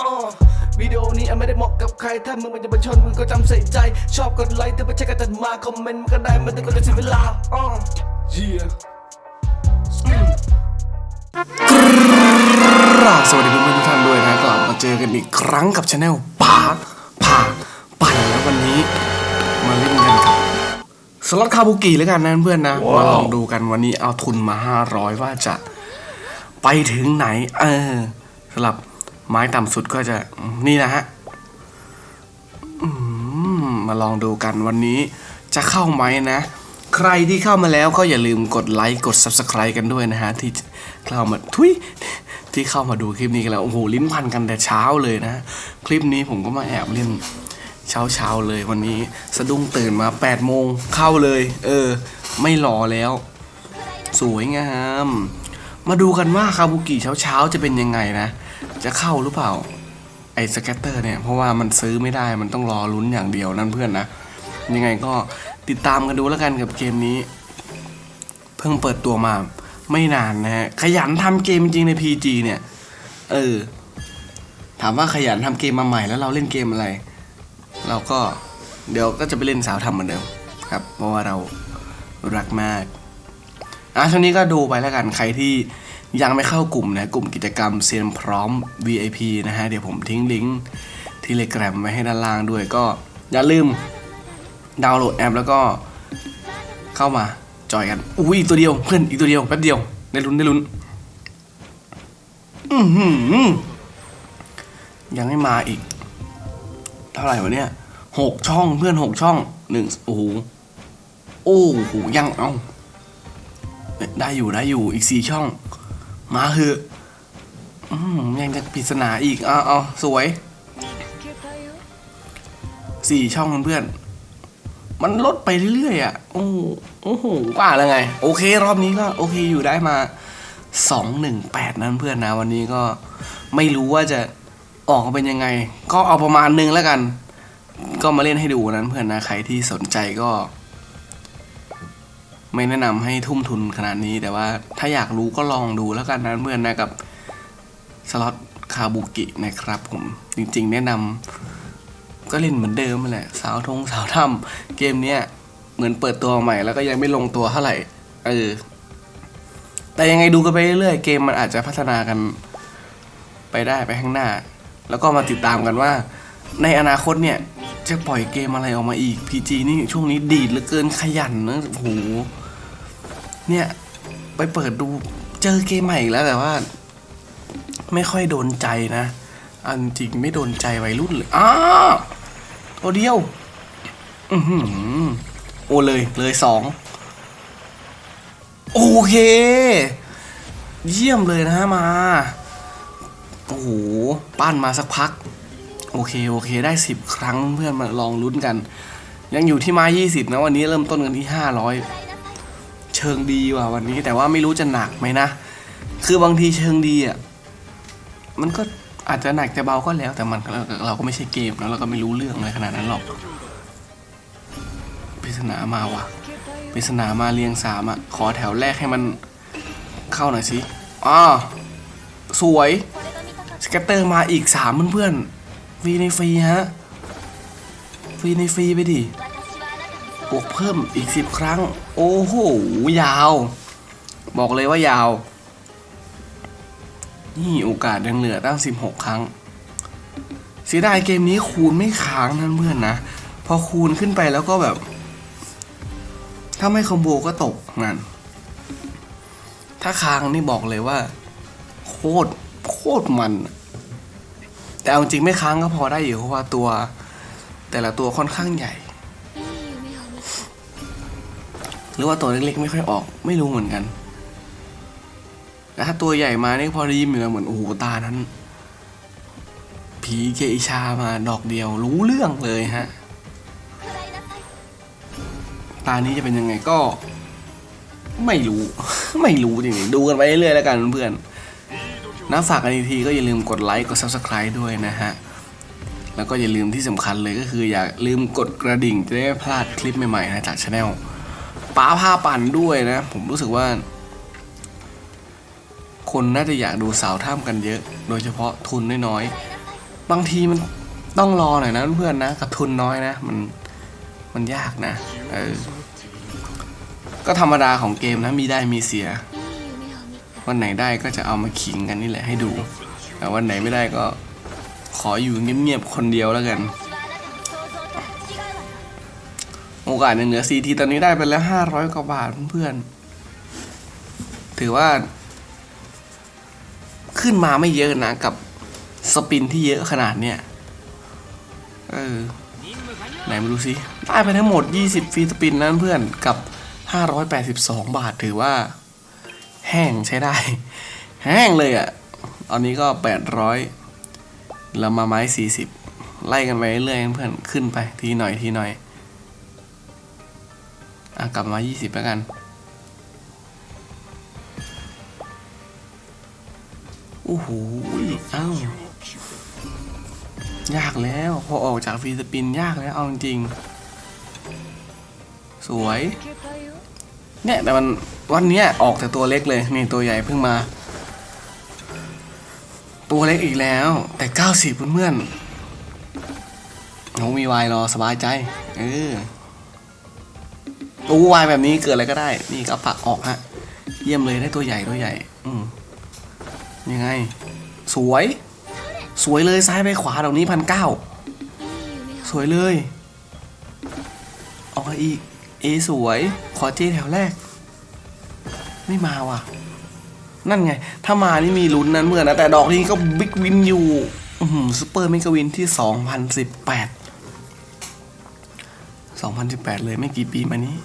อ้อวิดีโอนี้อาจไม่ได้เหมาะกับใคร ถ้ามึงมันจะมาชนมึงก็จำใส่ใจ ชอบกดไลค์ถ้าไม่ใช่ก็จัดมาคอมเมนต์มันก็ได้ไมันแต่ก็จะเสียเวลาอ้อ yeah กราบสวัสดีเพื่อนๆทุกท่านด้วยนะกลับมาเจอกันอีกครั้งกับช anel ป๋าผ่าปั่นแล้ววันนี้มาเล่นกันกับสล็อตคาบุกิแล้วกันนะเพื่อนนะมาลองดูกันวันนี้เอาทุนมา 500 ว่าจะไปถึงไหน เออสำหรับ ไม้ต่ำสุดก็จะนี่นะฮะมมาลองดูกันวันนี้จะเข้าไหมนะ ใครที่เข้ามาแล้วก็อย่าลืมกดไลค์กด subscribe กันด้วยนะฮะ ที่เข้ามาทุยที่เข้ามาดูคลิปนี้กันแล้ว โอ้โห ลิ้นพันกันแต่เช้าเลยนะ คลิปนี้ผมก็มาแอบเล่นเช้าเช้าเลยวันนี้สะดุ้งตื่นมา8โมงเข้าเลย เออ ไม่รอแล้ว สวยงาม มาดูกันว่าคาบุกิเช้าเช้าจะเป็นยังไงนะ จะเข้าหรือเปล่า ไอ้สแกตเตอร์เนี่ยเพราะว่ามันซื้อไม่ได้มันต้องรอลุ้นอย่างเดียวนั่นเพื่อนนะ ยังไงก็ติดตามกันดูแล้วกันกับเกมนี้ เพิ่งเปิดตัวมาไม่นานนะฮะ ขยันทำเกมจริงใน PG เนี่ย เออ ถามว่าขยันทำเกมมาใหม่แล้วเราเล่นเกมอะไร เราก็เดี๋ยวก็จะไปเล่นสาวทำเหมือนเดิมครับ เพราะว่าเรารักมากอะช่วงนี้ก็ดูไปแล้วกันใครที่ ยังไม่เข้ากลุ่มนะกลุ่มกิจกรรมเซียนพร้อม VIP นะฮะ เดี๋ยวผมทิ้งลิงก์ที่เลแกรมไว้ให้ด้านล่างด้วยก็อย่าลืมดาวน์โหลดแอป แล้วก็เข้ามาจอยกัน อุ้ยอีกตัวเดียวเพื่อนอีกตัวเดียวแป๊บเดียวได้ลุ้นได้ลุ้นอือหือยังไม่มาอีก เท่าไหร่วะเนี่ยหกช่องเพื่อนหกช่องหนึ่งโอ้โหโอ้โหยังเอาได้อยู่ได้อยู่อีกสี่ช่อง มาเหอะยังจะปริศนาอีก เอาเอาสวย สี่ช่องเพื่อน มันลดไปเรื่อยๆอะ โอ้โหโอ้โหว่าแล้วไง โอเค รอบนี้ก็โอเคอยู่ได้มาสองหนึ่งแปดนั้นเพื่อนนะ วันนี้ก็ไม่รู้ว่าจะออกมาเป็นยังไง ก็เอาประมาณหนึงแล้วกัน ก็มาเล่นให้ดูนั้นเพื่อนนะ ใครที่สนใจก็ ไม่แนะนำให้ทุ่มทุนขนาดนี้ แต่ว่าถ้าอยากรู้ก็ลองดูแล้วกันนะเพื่อนนะกับสล็อตคาบุกินะครับผมจริงๆ แนะนำก็เล่นเหมือนเดิมแหละ สาวทงสาวถ้ำเกมเนี้ยเหมือนเปิดตัวใหม่แล้วก็ยังไม่ลงตัวเท่าไหร่เออแต่ยังไงดูกันไปเรื่อยๆเกมมันอาจจะพัฒนากันไปได้ไปข้างหน้า แล้วก็มาติดตามกันว่า ในอนาคตเนี่ย จะปล่อยเกมอะไรออกมาอีก PG นี่ช่วงนี้ดีดเหลือเกินขยันนะโอ้โหเนี่ย ไปเปิดดูเจอเกมใหม่อีกแล้วแต่ว่า ไม่ค่อยโดนใจนะ อันจริงไม่โดนใจวัยรุ่นเลยอ้าตัวเดียว อือหือโอเลยเลยสองโอเค เยี่ยมเลยนะมา โอ้โห ปั้นมาสักพัก โอเคโอเคได้สิบครั้งเพื่อนมาลองลุ้นกัน ยังอยู่ที่ไม้ยี่สิบนะวันนี้เริ่มต้นกันที่ห้าร้อยเชิงดีว่ะวันนี้แต่ว่าไม่รู้จะหนักไหมนะ คือบางทีเชิงดีอะมันก็อาจจะหนักจะเบาก็แล้ว แต่มันเราก็ไม่ใช่เกมนะเราก็ไม่รู้เรื่องอะไรขนาดนั้นหรอกปริศนามาว่ะปริศนามาเรียงสามอะ ขอแถวแรกให้มันเข้าหน่อยสิอ้าสวยสแกตเตอร์มาอีกสามเพื่อนๆ ฟรีในฟรีฮะ ฟรีในฟรีไปดิบวกเพิ่มอีกสิบครั้ง โอ้โห ยาว บอกเลยว่ายาว นี่โอกาสยังเหลือตั้ง 16 ครั้ง เสียดายเกมนี้คูณไม่ค้างนั่นเพื่อนนะ พอคูณขึ้นไปแล้วก็แบบ ถ้าไม่คอมโบก็ตกนั่น ถ้าค้างนี่บอกเลยว่า โคตร โคตรมัน แต่เอาจริงไม่ค้างก็พอได้อยู่เพราะว่าตัว แต่ละตัวค่อนข้างใหญ่ หรือว่าตัวเล็กๆไม่ค่อยออก ไม่รู้เหมือนกันแต่ถ้าตัวใหญ่มานี่พอได้ยินอยู่แล้วเหมือนโอ้โหตานั้น ผีเกอิชามาดอกเดียวรู้เรื่องเลยฮะตานี้จะเป็นยังไงก็ ไม่รู้ ไม่รู้จริงๆดูกันไปเรื่อยๆแล้วกันเพื่อนๆ นะฝากกันอีกทีก็อย่าลืมกดไลค์กด subscribe ด้วยนะฮะ แล้วก็อย่าลืมที่สำคัญเลยก็คืออย่าลืมกดกระดิ่งจะได้ไม่พลาดคลิปใหม่ๆนะจากช anel ป้าพาปั่นด้วยนะ ผมรู้สึกว่า คนน่าจะอยากดูสาวถ้ำกันเยอะ โดยเฉพาะทุนน้อยๆบางทีมันต้องรอหน่อยนะเพื่อนๆนะ กับทุนน้อยนะ มันมันยากนะเออก็ธรรมดาของเกมนะมีได้มีเสีย วันไหนได้ก็จะเอามาขิงกันนี่แหละให้ดู แต่วันไหนไม่ได้ก็ขออยู่เงียบๆคนเดียวแล้วกัน โอกาสในเหนือซีทีตอนนี้ได้ไปแล้วห้าร้อยกว่าบาทเพื่อนๆถือว่า ขึ้นมาไม่เยอะนะกับสปินที่เยอะขนาดเนี้ยเออไหนมาดูสิได้ไปทั้งหมด 20 ฟรีสปินนั้นเพื่อนกับ 582 บาทถือว่า แห้งใช้ได้ แห้งเลยอะ่ะตอนนี้ก็ 800เรามาไม้ 40 ไล่กันไปเรื่อยเพื่อนขึ้นไปทีหน่อยทีหน่อยอะกลับมา 20 แล้วกันโอ้โหอ้าวยากแล้ว พอออกจากฟีสปินยากแล้ว เอาจริง สวย เนี่ยแต่มันวันเนี้ยออกแต่ตัวเล็กเลยนี่ตัวใหญ่เพิ่งมา ตัวเล็กอีกแล้ว แต่90เพื่อนๆเขามีวายรอสบายใจ เออตัววายแบบนี้เกิดอะไรก็ได้ นี่ก็ปักออกฮะ เยี่ยมเลยได้ตัวใหญ่ตัวใหญ่ อืมยังไง สวย สวยเลยซ้ายไปขวาตรงนี้พันเก้าสวยเลย ออกมาอีก เอสวย ขอเจแถวแรก ไม่มาว่ะ นั่นไง ถ้ามานี่มีลุ้นนั้นเมื่อนะ แต่ดอกนี้ก็บิ๊กวินอยู่ซูเปอร์เมกาวินที่ 2018 2018 เลยไม่กี่ปีมานี้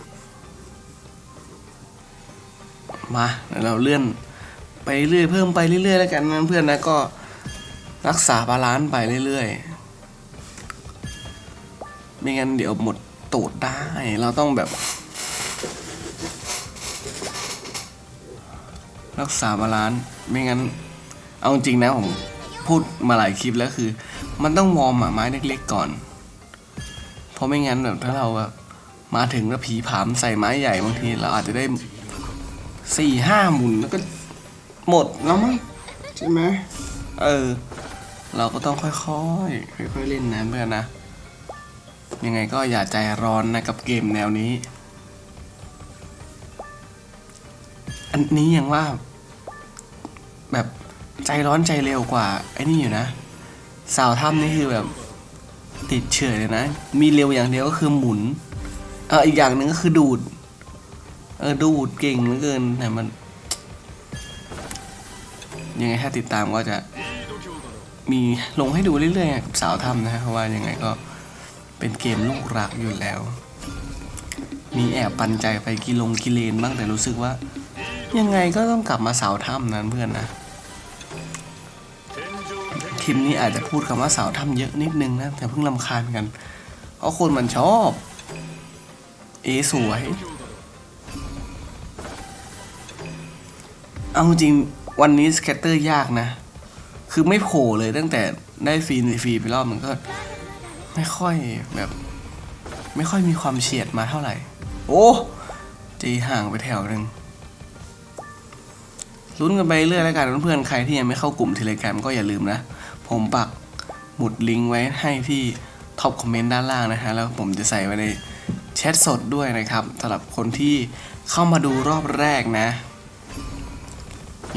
มาเดี๋ยวเราเลื่อนไปเรื่อยเพิ่มไปเรื่อยๆแล้วกันนะเพื่อนนะก็รักษาบาลานซ์ไปเรื่อยๆ ไม่งั้นเดี๋ยวหมด ตูดได้ เราต้องแบบ รักษาบาลานซ์ไม่งั้น เอาจริงนะผมพูดมาหลายคลิปแล้วคือ มันต้องวอร์มอะไม้เล็กๆก่อน เพราะไม่งั้นแบบถ้าเราแบบมาถึงแล้วผีผามใส่ไม้ใหญ่บางที เราอาจจะได้สี่ห้าหมุนแล้วก็หมดแล้วมั้งใช่ไหมเออ เราก็ต้องค่อยๆค่อยๆเล่นนะเพื่อนนะ ยังไงก็อย่าใจร้อนนะกับเกมแนวนี้ อันนี้ยังว่า แบบใจร้อนใจเร็วกว่า ไอ้นี่อยู่นะ สาวถ้ำนี่คือแบบ ติดเฉยเลยนะ มีเร็วอย่างเดียวก็คือหมุน เอออีกอย่างหนึ่งก็คือดูด เออดูดเก่งเหลือเกินแต่มัน ยังไงถ้าติดตามก็จะมีลงให้ดูเรื่อยๆกับสาวถ้ำนะเพราะว่ายังไงก็ เป็นเกมลูกรักอยู่แล้ว มีแอบปันใจไปกิลงกิเลนบ้างแต่รู้สึกว่า ยังไงก็ต้องกลับมาสาวถ้ำนั้นเพื่อนนะคลิปนี้อาจจะพูดคำว่าสาวถ้ำเยอะนิดนึงนะ แต่เพิ่งลำคาญกัน เพราะคนมันชอบ เอสวย เอาจริงวันนี้สเก็ตเตอร์ยากนะ คือไม่โผล่เลยตั้งแต่ได้ฟรีฟรีไปรอบมันก็ ไม่ค่อยแบบ ไม่ค่อยมีความเฉียดมาเท่าไหร่ โอ้จีห่างไปแถวหนึ่งลุ้นกันไปเรื่อยแล้วกันเพื่อนๆใครที่ยังไม่เข้ากลุ่มเทเล gram ก็อย่าลืมนะ ผมปักหมุดลิงก์ไว้ให้ที่ท็อปคอมเมนต์ด้านล่างนะฮะ แล้วผมจะใส่ไว้ในแชทสดด้วยนะครับสำหรับคนที่เข้ามาดูรอบแรกนะ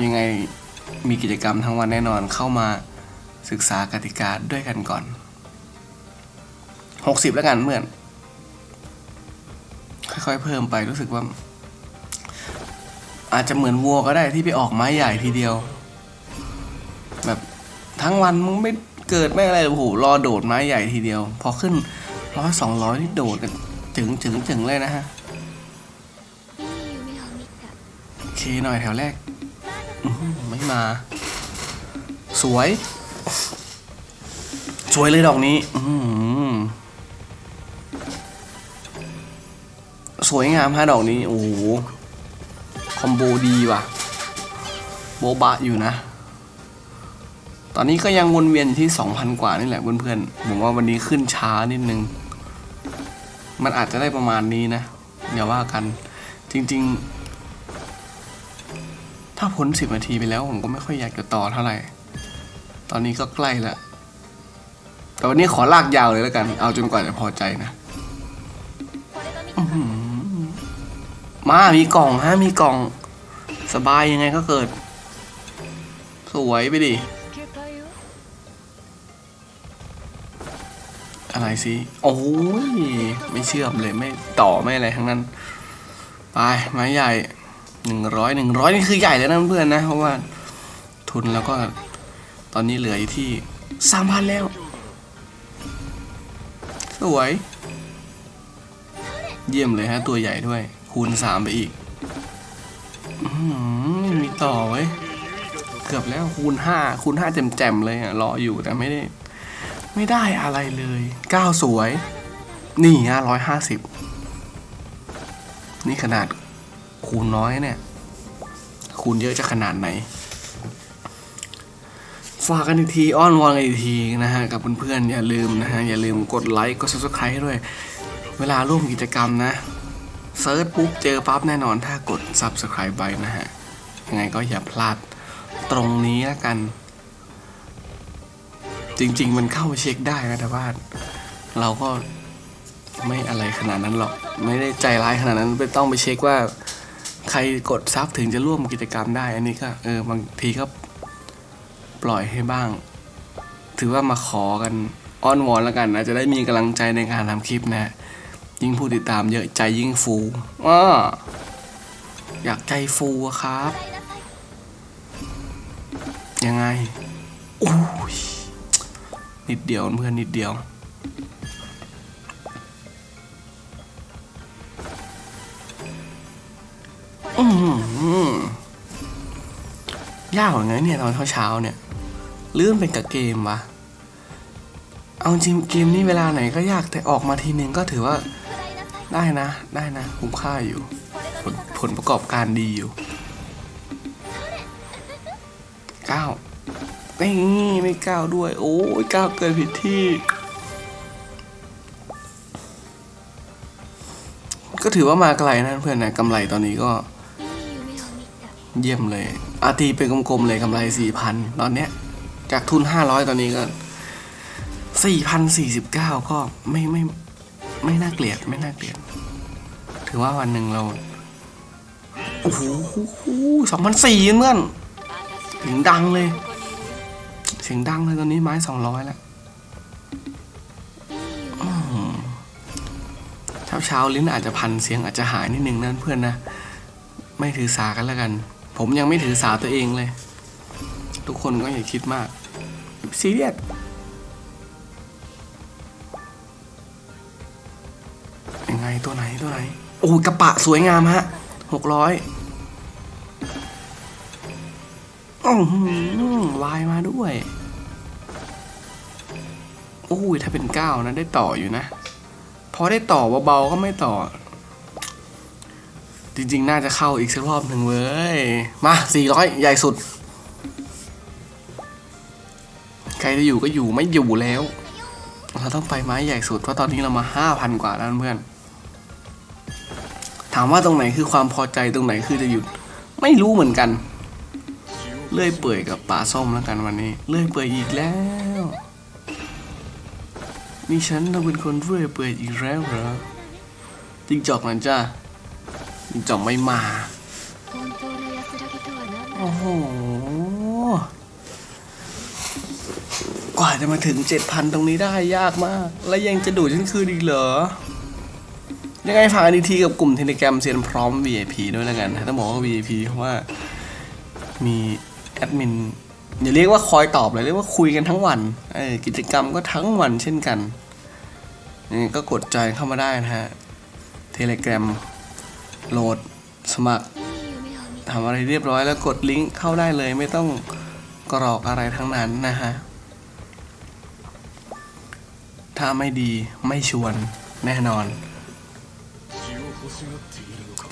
ยังไงมีกิจกรรมทั้งวันแน่นอนเข้ามาศึกษากติกาด้วยกันก่อน 60แล้วกันเพื่อน ค่อยๆเพิ่มไปรู้สึกว่า อาจจะเหมือนวัวก็ได้ที่ไปออกไม้ใหญ่ทีเดียว แบบทั้งวันมึงไม่เกิดไม่อะไรโอ้โหรอโดดไม้ใหญ่ทีเดียว พอขึ้นร้อยสองร้อยนี่โดดกันถึงถึงถึงเลยนะฮะโอเคหน่อยแถวแรกไม่มา สวย สวยเลยดอกนี้ อื สวยงามฮะดอกนี้ โอ้โห คอมโบดีว่ะ โบบะอยู่นะ ตอนนี้ก็ยังวนเวียนที่ 2,000 กว่านี่แหละเพื่อนๆ ผมว่าวันนี้ขึ้นช้านิดนึง มันอาจจะได้ประมาณนี้นะอย่าว่ากัน จริงๆ ถ้าพ้น 10 นาทีไปแล้ว ผมก็ไม่ค่อยอยากจะต่อเท่าไหร่ ตอนนี้ก็ใกล้ละแต่วันนี้ขอลากยาวเลยแล้วกัน เอาจนกว่าจะพอใจนะ อื มา มีกล่องฮะ มีกล่อง สบายยังไงก็เกิด สวยไปดิ อะไรสิ โอ้ย ไม่เชื่อมเลย ไม่ต่อไม่อะไรทั้งนั้น ไป ไม้ใหญ่หนึ่งร้อยหนึ่งร้อยนี่คือใหญ่เลยนะเพื่อนนะ เพราะว่า ทุนแล้วก็ ตอนนี้เหลืออยู่ที่สามพันแล้ว สวย เยี่ยมเลยฮะ ตัวใหญ่ด้วย คูณสามไปอีกอมีต่อไว้ยเกือบแล้วคูณห้าคูณห้าแจ่มๆเลยอะ รออยู่แต่ไม่ได้ ไม่ได้อะไรเลยเก้าสวย นี่ฮะร้อยห้าสิบนี่ขนาดคูณน้อยเนี่ย คูณเยอะจะขนาดไหน ฝากกันอีกที อ้อนวอนกันอีกทีนะฮะ กับเพื่อนๆ อย่าลืมนะฮะ อย่าลืมกดไลค์ กด subscribe ด้วย เวลาร่วมกิจกรรมนะ เซิร์ชปุ๊บเจอปั๊บแน่นอนถ้ากด subscribe ไปนะฮะ ยังไงก็อย่าพลาดตรงนี้แล้วกัน จริง ๆ มันเข้าไปเช็คได้นะแต่ว่าเราก็ไม่อะไรขนาดนั้นหรอก ไม่ได้ใจร้ายขนาดนั้นไม่ต้องไปเช็คว่าใครกดซับถึงจะร่วมกิจกรรมได้ อันนี้ก็เออบางทีก็ปล่อยให้บ้าง ถือว่ามาขอกันอ้อนวอนแล้วกันนะจะได้มีกำลังใจในการทำคลิปนะ ยิ่งผู้ติดตามเยอะใจยิ่งฟูอออยากใจฟูอะครับ ยังไงโอ้ยนิดเดียวเพื่อนนิดเดียว อือหือยากเหมือนไงเนี่ยตอนเช้าๆเนี่ย ลื่นเป็นกับเกมวะ เอาจริงเกมนี้เวลาไหนก็ยากแต่ออกมาทีนึงก็ถือว่าได้นะได้นะคุ้มค่าอยู่ ผลผลประกอบการดีอยู่เก้าไม่ไม่ก้าวด้วย โอ้ยก้าวเกินผิดที่ ก็ถือว่ามาไกลนะเพื่อนนะกำไรตอนนี้ก็ เยี่ยมเลยอาทีเป็นกลมๆเลยกำไรสี่พันตอนเนี้ย จากทุนห้าร้อยตอนนี้ก็ สี่พันสี่สิบเก้าก็ไม่ไม่ไม่น่าเกลียดไม่น่าเกลียด ถือว่าวันหนึ่งเรา โอ้โหสองพันสี่เพื่อนถึงดังเลย เสียงดังเลยตอนนี้ไม้สองร้อยแล้วเช้าเช้าลิ้นอาจจะพันเสียงอาจจะหายนิดนึงนะเพื่อนนะ ไม่ถือสากันแล้วกัน ผมยังไม่ถือสาตัวเองเลย ทุกคนก็อย่าคิดมากซีเรียส อ้กระปะสวยงามฮะหกร้อยอวายมาด้วย โอ้ยถ้าเป็นเก้านะได้ต่ออยู่นะ พอได้ต่อเบาๆก็ไม่ต่อ จริงๆ น่าจะเข้าอีกสักรอบหนึ่งเว้ย มาสี่ร้อยใหญ่สุด ใครจะอยู่ก็อยู่ไม่อยู่แล้ว เราต้องไปไม้ใหญ่สุดเพราะตอนนี้เรามาห้าพันกว่าแล้วเพื่อน ถามว่าตรงไหนคือความพอใจตรงไหนคือจะหยุด ไม่รู้เหมือนกัน เลื่อยเปื่อยกับปลาส้มแล้วกันวันนี้ เลื่อยเปื่อยอีกแล้วนี่ฉันต้องเป็นคนเลื่อยเปื่อยอีกแล้วเหรอจิงจอกนั่นจ้าจิงจอกไม่มา โอ้โห กว่าจะมาถึงเจ็ดพันตรงนี้ได้ยากมาก แล้วยังจะดูดฉันคืนอีกเหรอ ยังไงฝากอันทีกับกลุ่มเทเล gram เซียนพร้อม VIP ด้วยแล้วกันนะต้องบอกว่า VIP เพราะว่ามีแอดมินอย่าเรียกว่าคอยตอบเลยเรียกว่าคุยกันทั้งวันกิจกรรมก็ทั้งวันเช่นกันนี่ก็กดจอยเข้ามาได้นะฮะเทเล gram โหลดสมัครทำอะไรเรียบร้อยแล้วกดลิงก์เข้าได้เลย ไม่ต้องกรอกอะไรทั้งนั้นนะฮะถ้าไม่ดีไม่ชวนแน่นอน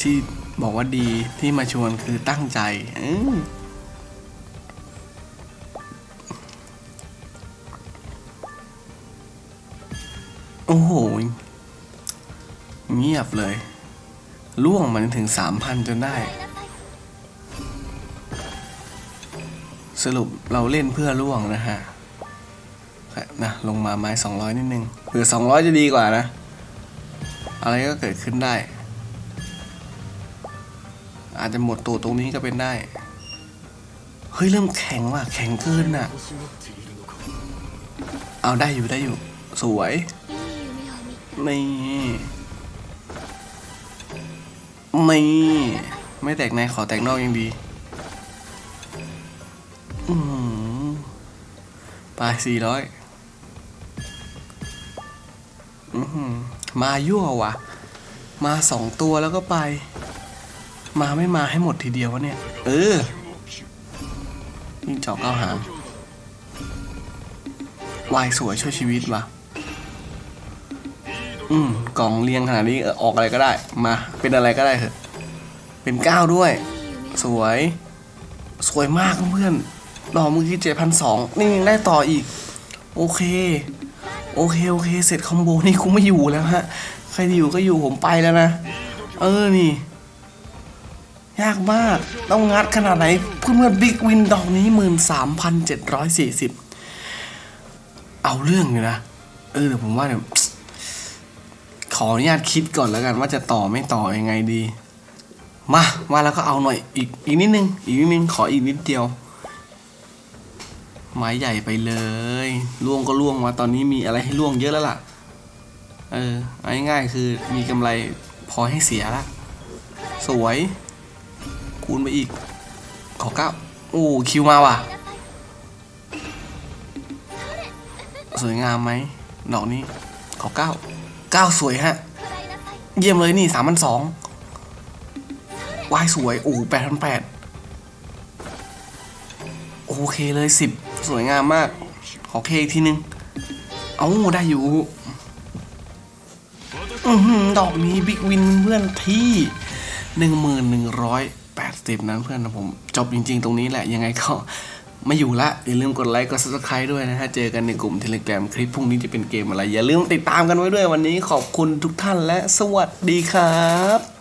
ที่บอกว่าดีที่มาชวนคือตั้งใจอโอ้โห เงียบเลย ล่วงมันถึงสามพันจนได้ สรุปเราเล่นเพื่อล่วงนะฮะนะลงมาไม้สองร้อยนิดนึงเผื่อสองร้อยจะดีกว่านะ อะไรก็เกิดขึ้นได้ อาจจะหมดตัวตรงนี้ก็เป็นได้ เฮ้ย เริ่มแข็งว่ะ แข็งเกินอะ เอาได้อยู่ได้อยู่ สวยนี่นี่ไม่แตกในขอแตกนอกยังดีอืมไปสี่ร้อยมายั่วว่ะมาสองตัวแล้วก็ไป มาไม่มาให้หมดทีเดียววะเนี่ย เออยิ่งจอกเก้าหางวายสวยช่วยชีวิตว่ะอืมกล่องเรียงขนาดนี้เออออกอะไรก็ได้ มา เป็นอะไรก็ได้เถอะ เป็นเก้าด้วย สวย สวยมากเพื่อนดอกเมื่อกี้เจ็ดพันสองนี่ยังได้ต่ออีก โอเค โอเค โอเค เสร็จคอมโบนี่กูไม่อยู่แล้วฮะ ใครที่อยู่ก็อยู่ผมไปแล้วนะ เออ นี่ ยากมาก ต้องงัดขนาดไหนเพื่อนเพื่อนบิ๊กวินดอกนี้หมื่นสามพันเจ็ดร้อยสี่สิบเอาเรื่องอยู่นะ เออเดี๋ยวผมว่าเดี๋ยวขออนุญาตคิดก่อนแล้วกันว่าจะต่อไม่ต่อยังไงดี มามาแล้วก็เอาหน่อยอีกอีกนิดนึง อีกนิดนึงขออีกนิดเดียว ไม้ใหญ่ไปเลยล่วงก็ล่วงมาตอนนี้มีอะไรให้ล่วงเยอะแล้วล่ะ เออง่ายๆคือมีกำไรพอให้เสียละสวย คูณไปอีก ขอเก้าโอ้คิวมาว่ะ สวยงามไหมดอกนี้ ขอเก้าเก้าสวยฮะ เยี่ยมเลยนี่สามพันสองวายสวย โอ้แปดพันแปดโอเคเลยสิบสวยงามมาก ขอเคอีกทีนึง เอาได้อยู่ดอกนี้บิ๊กวินเพื่อนที่หนึ่งหมื่นหนึ่งร้อย แปดสิบนั้นเพื่อนนะผมจบจริง ๆ ตรงนี้แหละยังไงก็ไม่อยู่ละอย่าลืมกดไลค์กด subscribe ด้วยนะฮะเจอกันในกลุ่ม Telegram คลิปพรุ่งนี้จะเป็นเกมอะไร อย่าลืมติดตามกันไว้ด้วยวันนี้ขอบคุณทุกท่านและสวัสดีครับ